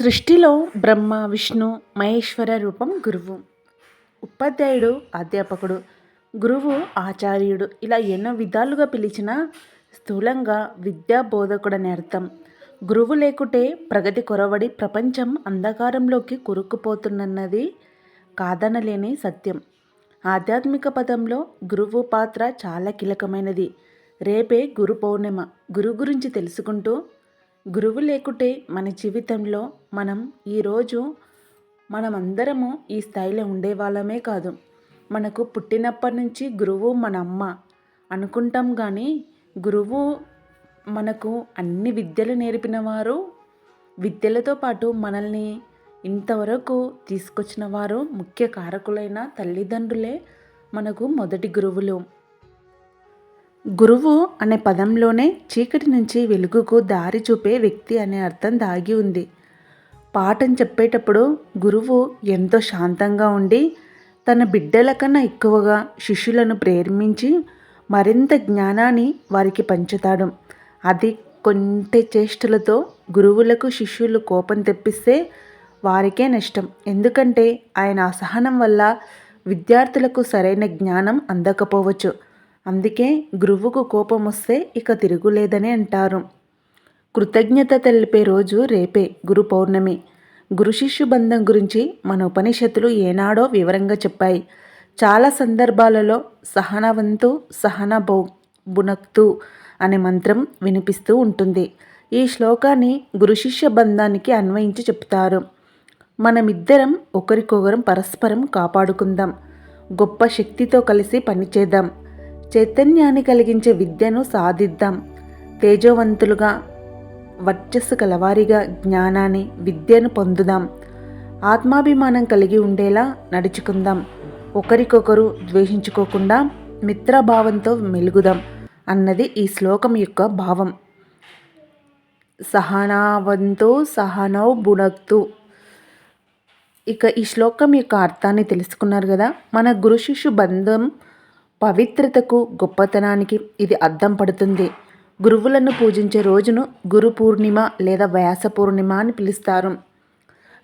సృష్టిలో బ్రహ్మ విష్ణు మహేశ్వర రూపం గురువు. ఉపాధ్యాయుడు అధ్యాపకుడు గురువు ఆచార్యుడు ఇలా ఎన్నో విధాలుగా పిలిచిన స్థూలంగా విద్యా బోధకుడని అర్థం. గురువు లేకుంటే ప్రగతి కొరవడి ప్రపంచం అంధకారంలోకి కురుక్కుపోతున్నది కాదనలేని సత్యం. ఆధ్యాత్మిక పదంలో గురువు పాత్ర చాలా కీలకమైనది. రేపే గురు పౌర్ణిమ. గురువు గురించి తెలుసుకుంటూ గురువు లేకుంటే మన జీవితంలో మనం ఈరోజు మనమందరము ఈ స్థాయిలో ఉండేవాళ్ళమే కాదు. మనకు పుట్టినప్పటి నుంచి గురువు మన అమ్మ అనుకుంటాం కానీ గురువు మనకు అన్ని విద్యలు నేర్పిన వారు విద్యలతో పాటు మనల్ని ఇంతవరకు తీసుకొచ్చిన వారు ముఖ్య కారకులైన తల్లిదండ్రులే మనకు మొదటి గురువులు. గురువు అనే పదంలోనే చీకటి నుంచి వెలుగుకు దారి చూపే వ్యక్తి అనే అర్థం దాగి ఉంది. పాఠం చెప్పేటప్పుడు గురువు ఎంతో శాంతంగా ఉండి తన బిడ్డల కన్నా ఎక్కువగా శిష్యులను ప్రేరేపించి మరింత జ్ఞానాన్ని వారికి పంచుతాడు. అది కొంటె చేష్టలతో గురువులకు శిష్యులు కోపం తెప్పిస్తే వారికే నష్టం. ఎందుకంటే ఆయన అసహనం వల్ల విద్యార్థులకు సరైన జ్ఞానం అందకపోవచ్చు. అందుకే గురువుకు కోపం వస్తే ఇక తిరుగులేదని అంటారు. కృతజ్ఞత తెలిపే రోజు రేపే గురు పౌర్ణమి. గురు శిష్యు బంధం గురించి మన ఉపనిషత్తులు ఏనాడో వివరంగా చెప్పాయి. చాలా సందర్భాలలో సహనవంతు సహన భౌ బునక్తు అనే మంత్రం వినిపిస్తూ ఉంటుంది. ఈ శ్లోకాన్ని గురు శిష్య బంధానికి అన్వయించి చెప్తారు. మనమిద్దరం ఒకరికొకరం పరస్పరం కాపాడుకుందాం. గొప్ప శక్తితో కలిసి పనిచేద్దాం. చైతన్యాన్ని కలిగించే విద్యను సాధిద్దాం. తేజవంతులుగా వర్చస్సు కలవారిగా జ్ఞానాన్ని విద్యను పొందుదాం. ఆత్మాభిమానం కలిగి ఉండేలా నడుచుకుందాం. ఒకరికొకరు ద్వేషించుకోకుండా మిత్రభావంతో మెలుగుదాం అన్నది ఈ శ్లోకం యొక్క భావం. సహనావంతో సహనౌ బుణక్తు. ఇక ఈ శ్లోకం యొక్క అర్థాన్ని తెలుసుకున్నారు కదా? మన గురు శిష్యు బంధం పవిత్రతకు గొప్పతనానికి ఇది అద్దం పడుతుంది. గురువులను పూజించే రోజును గురు పూర్ణిమ లేదా వ్యాస పూర్ణిమ అని పిలుస్తారు.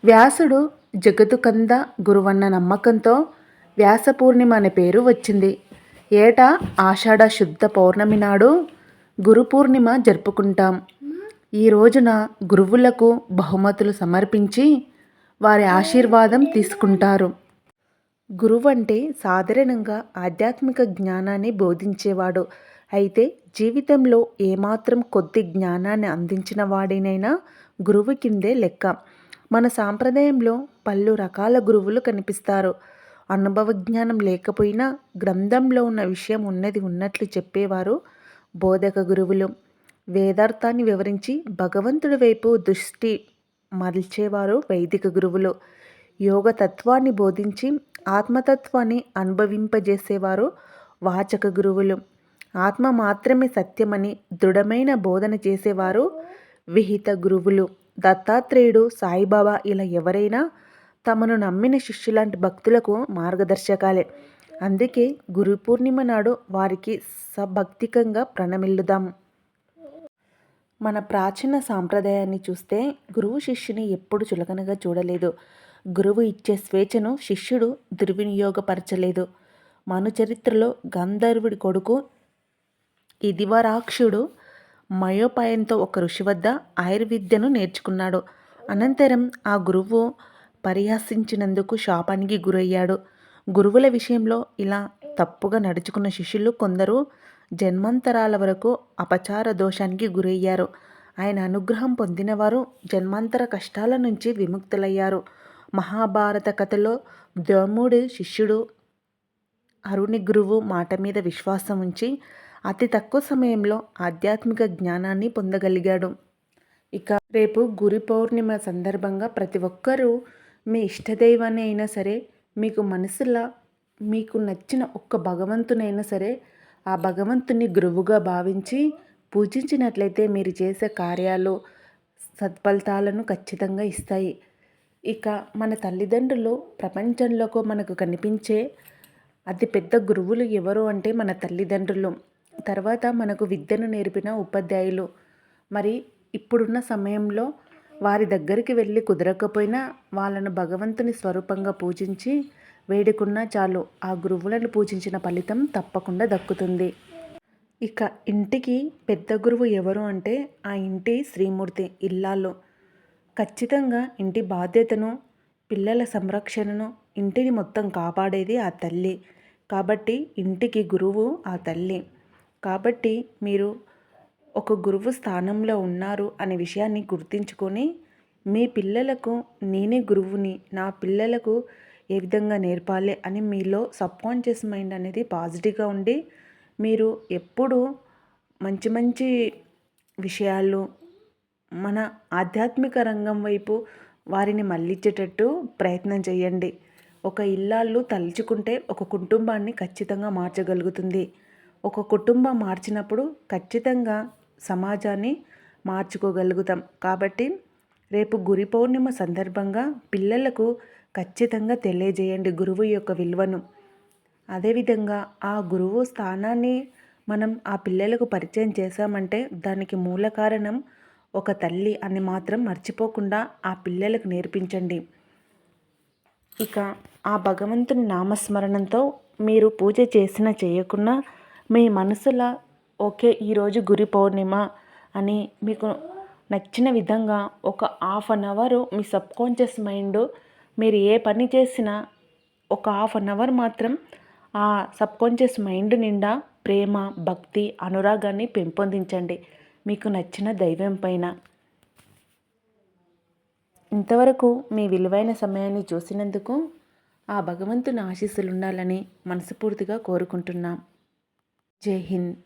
వ్యాసుడు జగతు కంద గురువన్న నమ్మకంతో వ్యాస పూర్ణిమ అనే పేరు వచ్చింది. ఏటా ఆషాఢ శుద్ధ పౌర్ణమి నాడు గురు పూర్ణిమ జరుపుకుంటాం. ఈ రోజున గురువులకు బహుమతులు సమర్పించి వారి ఆశీర్వాదం తీసుకుంటారు. గురువు అంటే సాధారణంగా ఆధ్యాత్మిక జ్ఞానాన్ని బోధించేవాడు. అయితే జీవితంలో ఏమాత్రం కొద్ది జ్ఞానాన్ని అందించిన వాడినైనా గురువు కిందే లెక్క. మన సాంప్రదాయంలో పలు రకాల గురువులు కనిపిస్తారు. అనుభవ జ్ఞానం లేకపోయినా గ్రంథంలో ఉన్న విషయం ఉన్నది ఉన్నట్లు చెప్పేవారు బోధక గురువులు. వేదార్థాన్ని వివరించి భగవంతుడి వైపు దృష్టి మరల్చేవారు వైదిక గురువులు. యోగ తత్వాన్ని బోధించి ఆత్మతత్వాన్ని అనుభవింపజేసేవారు వాచక గురువులు. ఆత్మ మాత్రమే సత్యమని దృఢమైన బోధన చేసేవారు విహిత గురువులు. దత్తాత్రేయుడు సాయిబాబా ఇలా ఎవరైనా తమను నమ్మిన శిష్యులాంటి భక్తులకు మార్గదర్శకాలే. అందుకే గురు పూర్ణిమ నాడు వారికి సభక్తికంగా ప్రణమిల్లుదాం. మన ప్రాచీన సాంప్రదాయాన్ని చూస్తే గురువు శిష్యుని ఎప్పుడు చులకనగా చూడలేదు. గురువు ఇచ్చే స్వేచ్ఛను శిష్యుడు దుర్వినియోగపరచలేదు. మను చరిత్రలో గంధర్వుడి కొడుకు ఇదివరాక్షుడు మయోపాయంతో ఒక ఋషి వద్ద ఆయుర్విద్యను నేర్చుకున్నాడు. అనంతరం ఆ గురువు పరిహసించినందుకు శాపానికి గురయ్యాడు. గురువుల విషయంలో ఇలా తప్పుగా నడుచుకున్న శిష్యులు కొందరు జన్మాంతరాల వరకు అపచార దోషానికి గురయ్యారు. ఆయన అనుగ్రహం పొందినవారు జన్మాంతర కష్టాల నుంచి విముక్తులయ్యారు. మహాభారత కథలో ద్రోముడి శిష్యుడు అరుణి గురువు మాట మీద విశ్వాసం ఉంచి అతి తక్కువ సమయంలో ఆధ్యాత్మిక జ్ఞానాన్ని పొందగలిగాడు. ఇక రేపు గురి పౌర్ణిమ సందర్భంగా ప్రతి ఒక్కరూ మీ ఇష్టదైవాన్ని అయినా సరే మీకు మనసులో మీకు నచ్చిన ఒక్క భగవంతునైనా సరే ఆ భగవంతుని గురువుగా భావించి పూజించినట్లయితే మీరు చేసే కార్యాలు సత్ఫలితాలను ఖచ్చితంగా ఇస్తాయి. ఇక మన తల్లిదండ్రులు ప్రపంచంలోకి మనకు కనిపించే అతిపెద్ద గురువులు ఎవరు అంటే మన తల్లిదండ్రులు. తర్వాత మనకు విద్యను నేర్పిన ఉపాధ్యాయులు. మరి ఇప్పుడున్న సమయంలో వారి దగ్గరికి వెళ్ళి కుదరకపోయినా వాళ్ళను భగవంతుని స్వరూపంగా పూజించి వేడుకున్నా చాలు ఆ గురువులను పూజించిన ఫలితం తప్పకుండా దక్కుతుంది. ఇక ఇంటికి పెద్ద గురువు ఎవరు అంటే ఆ ఇంటి శ్రీమూర్తి ఇల్లాలు. ఖచ్చితంగా ఇంటి బాధ్యతను పిల్లల సంరక్షణను ఇంటిని మొత్తం కాపాడేది ఆ తల్లి. కాబట్టి ఇంటికి గురువు ఆ తల్లి. కాబట్టి మీరు ఒక గురువు స్థానంలో ఉన్నారు అనే విషయాన్ని గుర్తించుకొని మీ పిల్లలకు నేనే గురువుని నా పిల్లలకు ఏ విధంగా నేర్పాలి అని మీలో సబ్కాన్షియస్ మైండ్ అనేది పాజిటివ్గా ఉండి మీరు ఎప్పుడు మంచి మంచి విషయాలు మన ఆధ్యాత్మిక రంగం వైపు వారిని మళ్ళించేటట్టు ప్రయత్నం చేయండి. ఒక ఇల్లాళ్ళు తలుచుకుంటే ఒక కుటుంబాన్ని ఖచ్చితంగా మార్చగలుగుతుంది. ఒక కుటుంబం మార్చినప్పుడు ఖచ్చితంగా సమాజాన్ని మార్చుకోగలుగుతాం. కాబట్టి రేపు గురి పౌర్ణిమ సందర్భంగా పిల్లలకు ఖచ్చితంగా తెలియజేయండి గురువు యొక్క విలువను. అదేవిధంగా ఆ గురువు స్థానాన్ని మనం ఆ పిల్లలకు పరిచయం చేశామంటే దానికి మూల కారణం ఒక తల్లి అని మాత్రం మర్చిపోకుండా ఆ పిల్లలకు నేర్పించండి. ఇక ఆ భగవంతుని నామస్మరణంతో మీరు పూజ చేసిన చేయకున్నా మీ మనసులో ఓకే ఈరోజు గురి పౌర్ణిమ అని మీకు నచ్చిన విధంగా ఒక హాఫ్ అన్ అవర్ మీ సబ్కాన్షియస్ మైండ్ మీరు ఏ పని చేసినా ఒక హాఫ్ అన్ అవర్ మాత్రం ఆ సబ్కాన్షియస్ మైండ్ నిండా ప్రేమ భక్తి అనురాగాన్ని పెంపొందించండి. మీకు నచ్చిన దైవం పైన. ఇంతవరకు మీ విలువైన సమయాన్ని చూసినందుకు ఆ భగవంతుని ఆశీస్సులు ఉండాలని మనస్ఫూర్తిగా కోరుకుంటున్నాం. జై హింద్.